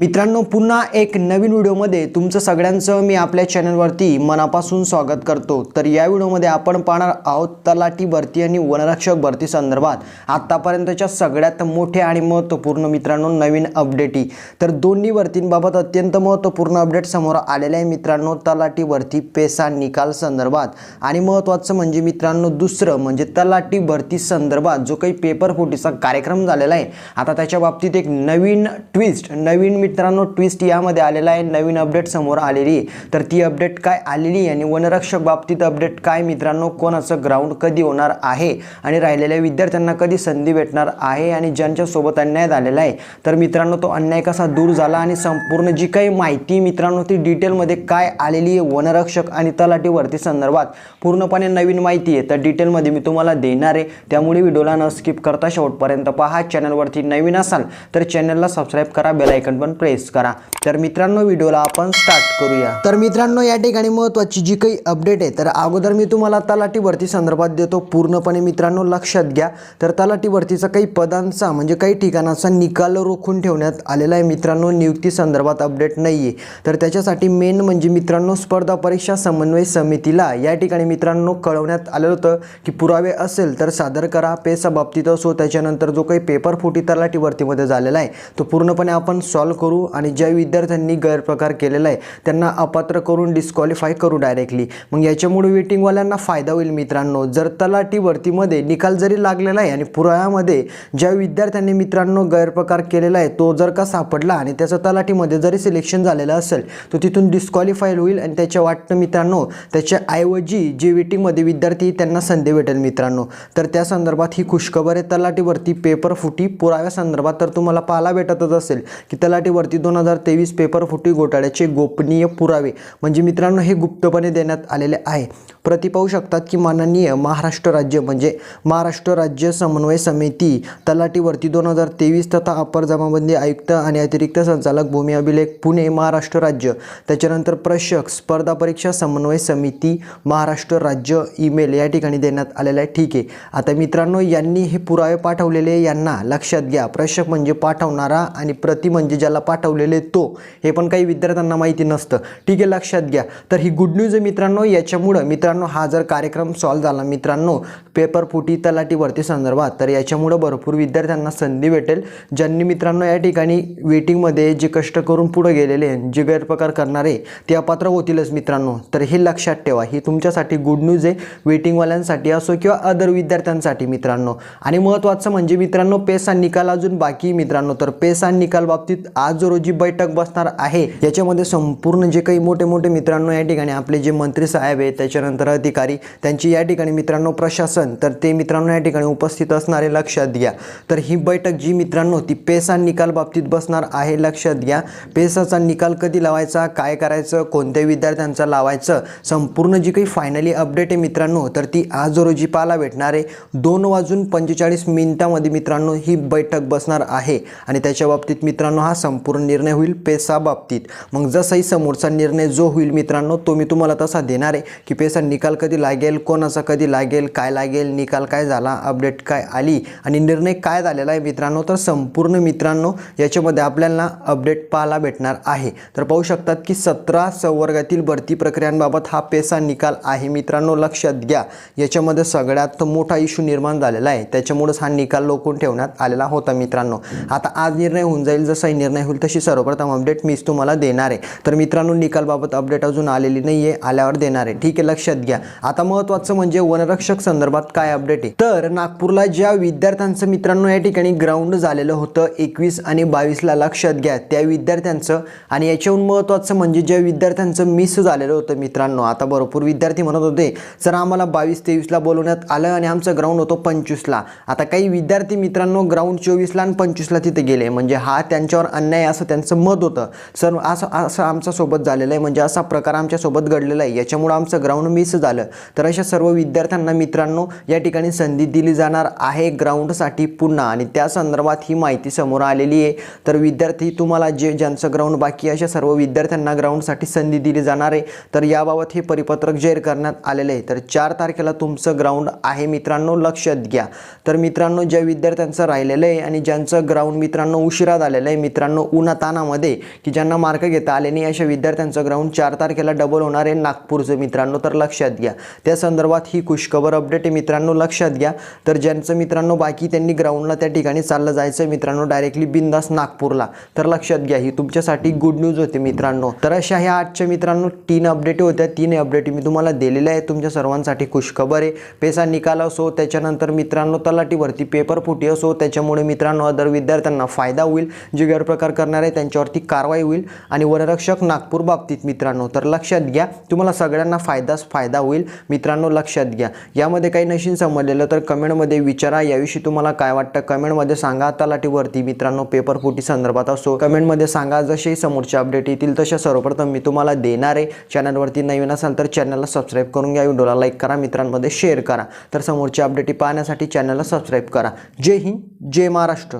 मित्रांनो पुन्हा एक नवीन व्हिडिओमध्ये तुमचं सगळ्यांचं मी आपल्या चॅनलवरती मनापासून स्वागत करतो. तर या व्हिडिओमध्ये आपण पाहणार आहोत तलाठी भरती आणि वनरक्षक भरती संदर्भात आत्तापर्यंतच्या सगळ्यात मोठ्या आणि महत्त्वपूर्ण मित्रांनो नवीन अपडेटी. तर दोन्ही भरतींबाबत अत्यंत महत्त्वपूर्ण अपडेट समोर आलेले आहे मित्रांनो तलाठी भरती पेसा निकाल संदर्भात. आणि महत्त्वाचं म्हणजे मित्रांनो दुसरं म्हणजे तलाठी भरती संदर्भात जो काही पेपर फुटीचा कार्यक्रम झालेला आहे आता त्याच्या बाबतीत एक नवीन ट्विस्ट नवीन मित्रांनो ट्विस्ट यामध्ये आलेला आहे. नवीन अपडेट समोर आलेली. आहे तर ती अपडेट काय आलेली आहे आणि वनरक्षक बाबतीत अपडेट काय मित्रांनो कोणाचं ग्राउंड कधी होणार आहे आणि राहिलेल्या विद्यार्थ्यांना कधी संधी भेटणार आहे आणि ज्यांच्यासोबत अन्याय झालेला आहे. तर मित्रांनो तो अन्याय कसा दूर झाला आणि संपूर्ण जी काही माहिती मित्रांनो ती डिटेलमध्ये काय आलेली आहे वनरक्षक आणि तलाठीवरती संदर्भात. पूर्णपणे नवीन माहिती आहे. तर डिटेलमध्ये मी तुम्हाला देणार आहे. त्यामुळे व्हिडिओला न स्किप करता शेवटपर्यंत पहा. चॅनलवरती नवीन असाल तर चॅनलला सबस्क्राईब करा. बेलायकन पण प्रेस करा. तर मित्रांनो व्हिडिओला आपण स्टार्ट करूया. तर मित्रांनो या ठिकाणी महत्त्वाची जी काही अपडेट आहे तर अगोदर मी तुम्हाला तलाठी भरती संदर्भात देतो. पूर्णपणे मित्रांनो लक्षात घ्या. तर तलाठी भरतीचा काही पदांचा म्हणजे काही ठिकाणाचा निकाल रोखून ठेवण्यात आलेला आहे मित्रांनो. नियुक्ती संदर्भात अपडेट नाही आहे तर त्याच्यासाठी मेन म्हणजे मित्रांनो स्पर्धा परीक्षा समन्वय समितीला या ठिकाणी मित्रांनो कळवण्यात आलं होतं की पुरावे असेल तर सादर करा. पेसा बाबतीत असो त्याच्यानंतर जो काही पेपर फुटी तलाठी भरतीमध्ये झालेला आहे तो पूर्णपणे आपण सॉल्व करू आणि ज्या विद्यार्थ्यांनी गैरप्रकार केलेला आहे त्यांना अपात्र करून डिस्क्वालिफाय करू डायरेक्टली मग याच्यामुळे वेटिंगवाल्यांना फायदा होईल मित्रांनो. जर तलाठी भरतीमध्ये निकाल जरी लागलेला आहे आणि पुराव्यामध्ये ज्या विद्यार्थ्यांनी मित्रांनो गैरप्रकार केलेला आहे तो जर का सापडला आणि त्याचं तलाठीमध्ये जरी सिलेक्शन झालेलं असेल तो तिथून डिस्क्वालिफाय होईल आणि त्याच्या वाटतं मित्रांनो त्याच्या ऐवजी जे वेटिंगमध्ये विद्यार्थी त्यांना संधी भेटेल मित्रांनो. तर त्या संदर्भात ही खुशखबर आहे. तलाठीवरती पेपर फुटी पुराव्या संदर्भात तर तुम्हाला पाहायला भेटतच असेल की तलाठीवरती दोन हजार तेवीस पेपर फुटी घोटाळ्याचे गोपनीय पुरावे म्हणजे मित्रांनो हे गुप्तपणे देण्यात आलेले आहे. प्रति पाहू शकतात की माननीय महाराष्ट्र राज्य म्हणजे महाराष्ट्र राज्य समन्वय समिती तलाटीवरती दोन हजार तेवीस तथा अपर जमाबंदी आयुक्त आणि अतिरिक्त संचालक भूमी अभिलेख पुणे महाराष्ट्र राज्य. त्याच्यानंतर प्रशक स्पर्धा परीक्षा समन्वय समिती महाराष्ट्र राज्य ईमेल या ठिकाणी देण्यात आलेलं आहे. ठीक आहे. आता मित्रांनो यांनी हे पुरावे पाठवलेले यांना लक्षात घ्या. प्रशक म्हणजे पाठवणारा आणि प्रति म्हणजे ज्याला पाठवलेले तो. हे पण काही विद्यार्थ्यांना माहिती नसतं. ठीक आहे लक्षात घ्या. तर ही गुड न्यूज आहे मित्रांनो. याच्यामुळं मित्रांनो हा जर कार्यक्रम सॉल्व झाला मित्रांनो पेपर फुटी तलाटीवरती संदर्भात तर याच्यामुळं भरपूर विद्यार्थ्यांना संधी भेटेल. ज्यांनी मित्रांनो या ठिकाणी वेटिंगमध्ये जे कष्ट करून पुढे गेलेले जे गैरप्रकार करणारे ते अपात्र होतीलच मित्रांनो. तर हे लक्षात ठेवा. ही तुमच्यासाठी गुड न्यूज आहे. वेटिंगवाल्यांसाठी असो किंवा अदर विद्यार्थ्यांसाठी मित्रांनो. आणि महत्त्वाचं म्हणजे मित्रांनो पेस आणि निकाल अजून बाकी मित्रांनो. तर पेसा निकाल बाबतीत आज जो रोजी बैठक बसणार आहे याच्यामध्ये संपूर्ण जे काही मोठे मोठे मित्रांनो या ठिकाणी आपले जे मंत्री साहेब आहेत त्याच्यानंतर अधिकारी त्यांची या ठिकाणी मित्रांनो प्रशासन तर ते मित्रांनो या ठिकाणी उपस्थित असणारे लक्षात घ्या. तर ही बैठक जी मित्रांनो ती पेसा निकाल बाबतीत बसणार आहे लक्षात घ्या. पेसाचा निकाल कधी लावायचा काय करायचं कोणत्या विद्यार्थ्यांचा लावायचं संपूर्ण जी काही फायनली अपडेट आहे मित्रांनो तर ती आज रोजी पाहायला भेटणार आहे. दोन वाजून पंचेचाळीस मिनिटामध्ये मित्रांनो ही बैठक बसणार आहे. आणि त्याच्या बाबतीत मित्रांनो हा संपूर्ण निर्णय होईल पेसा बाबतीत मग जसाही समोरचा निर्णय जो होईल मित्रांनो तो मी तुम्हाला तसा देणार आहे की पेसा निकाल कधी लागेल कोणाचा कधी लागेल काय लागेल निकाल काय झाला अपडेट काय आली आणि निर्णय काय झालेला आहे मित्रांनो तर संपूर्ण मित्रांनो याच्यामध्ये आपल्याला अपडेट पाहायला भेटणार आहे. तर पाहू शकतात की सतरा संवर्गातील भरती प्रक्रियांबाबत हा पेसा निकाल आहे. मित्रांनो लक्षात घ्या याच्यामध्ये सगळ्यात मोठा इश्यू निर्माण झालेला आहे. त्याच्यामुळेच हा निकाल लोकून ठेवण्यात आलेला होता मित्रांनो. आता आज निर्णय होऊन जाईल जसाही निर्णय होईल तशी सर्वप्रथम अपडेट मीच तुम्हाला देणार आहे. तर मित्रांनो निकालबाबत अपडेट अजून आलेली नाही आहे आल्यावर देणार आहे. ठीक आहे लक्षात घ्या. आता महत्त्वाचं म्हणजे वनरक्षक संदर्भात काय अपडेट आहे? तर नागपूरला ज्या विद्यार्थ्यांचं मित्रांनो या ठिकाणी ग्राउंड झालेलं होतं एकवीस आणि बावीसला लक्षात घ्या. त्या विद्यार्थ्यांचं आणि याच्याहून महत्त्वाचं म्हणजे ज्या विद्यार्थ्यांचं मिस झालेलं होतं मित्रांनो आता भरपूर विद्यार्थी म्हणत होते सर आम्हाला बावीस तेवीसला बोलवण्यात आलं आणि आमचं ग्राउंड होतं पंचवीसला. आता काही विद्यार्थी मित्रांनो ग्राउंड चोवीसला आणि पंचवीसला तिथे गेले. म्हणजे हा त्यांच्यावर अन्याय नाही असं त्यांचं मत होतं. सर असं असं आमच्यासोबत झालेलं आहे. म्हणजे असा प्रकार आमच्यासोबत घडलेला आहे. याच्यामुळं आमचं ग्राउंड मिस झालं. तर अशा सर्व विद्यार्थ्यांना मित्रांनो या ठिकाणी संधी दिली जाणार आहे ग्राउंडसाठी पुन्हा. आणि त्या संदर्भात ही माहिती समोर आलेली आहे. तर विद्यार्थी तुम्हाला जे ज्यांचं ग्राउंड बाकी अशा सर्व विद्यार्थ्यांना ग्राउंडसाठी संधी दिली जाणार आहे. तर याबाबत हे परिपत्रक जाहीर करण्यात आलेलं आहे. तर चार तारखेला तुमचं ग्राउंड आहे मित्रांनो लक्षात घ्या. तर मित्रांनो ज्या विद्यार्थ्यांचं राहिलेलं आहे आणि ज्यांचं ग्राउंड मित्रांनो उशिरा झालेलं आहे मित्रांनो उन्हातानामध्ये की ज्यांना मार्क घेता आले नाही अशा विद्यार्थ्यांचं ग्राउंड चार तारखेला डबल होणार आहे नागपूरचं. मित्रांनो तर लक्षात घ्या. त्या संदर्भात ही खुशखबर अपडेट आहे. मित्रांनो लक्षात घ्या. तर ज्यांचं मित्रांनो बाकी त्यांनी ग्राउंडला त्या ठिकाणी चाललं जायचं. मित्रांनो डायरेक्टली बिंदास नागपूरला. तर लक्षात घ्या ही तुमच्यासाठी गुड न्यूज होती मित्रांनो. तर अशा ह्या आजच्या मित्रांनो तीन अपडेट होत्या. तीन अपडेट मी तुम्हाला दिलेल्या आहेत. तुमच्या सर्वांसाठी खुशखबर आहे. पेसा निकाल असो त्याच्यानंतर मित्रांनो तलाटीवरती पेपर फुटी असो त्याच्यामुळे मित्रांनो अदर विद्यार्थ्यांना फायदा होईल. जे गैरप्रकार करणार आहे त्यांच्यावरती कारवाई होईल आणि वनरक्षक नागपूर बाबतीत मित्रांनो तर लक्षात घ्या तुम्हाला सगळ्यांना फायदाच फायदा होईल. मित्रांनो लक्षात घ्या. यामध्ये काही नशीन समजलेलं तर कमेंटमध्ये विचारा. याविषयी तुम्हाला काय वाटतं कमेंटमध्ये सांगा. तलाठीवरती मित्रांनो पेपर फुटी संदर्भात असो. कमेंटमध्ये सांगा. जसे समोरचे अपडेट येतील तशा सर्वप्रथम मी तुम्हाला देणार आहे. चॅनलवरती नवीन असाल तर चॅनलला सबस्क्राईब करून घ्या. व्हिडिओला लाईक करा. मित्रांमध्ये शेअर करा. तर समोरचे अपडेट पाहण्यासाठी चॅनलला सबस्क्राईब करा. जय हिंद जय महाराष्ट्र.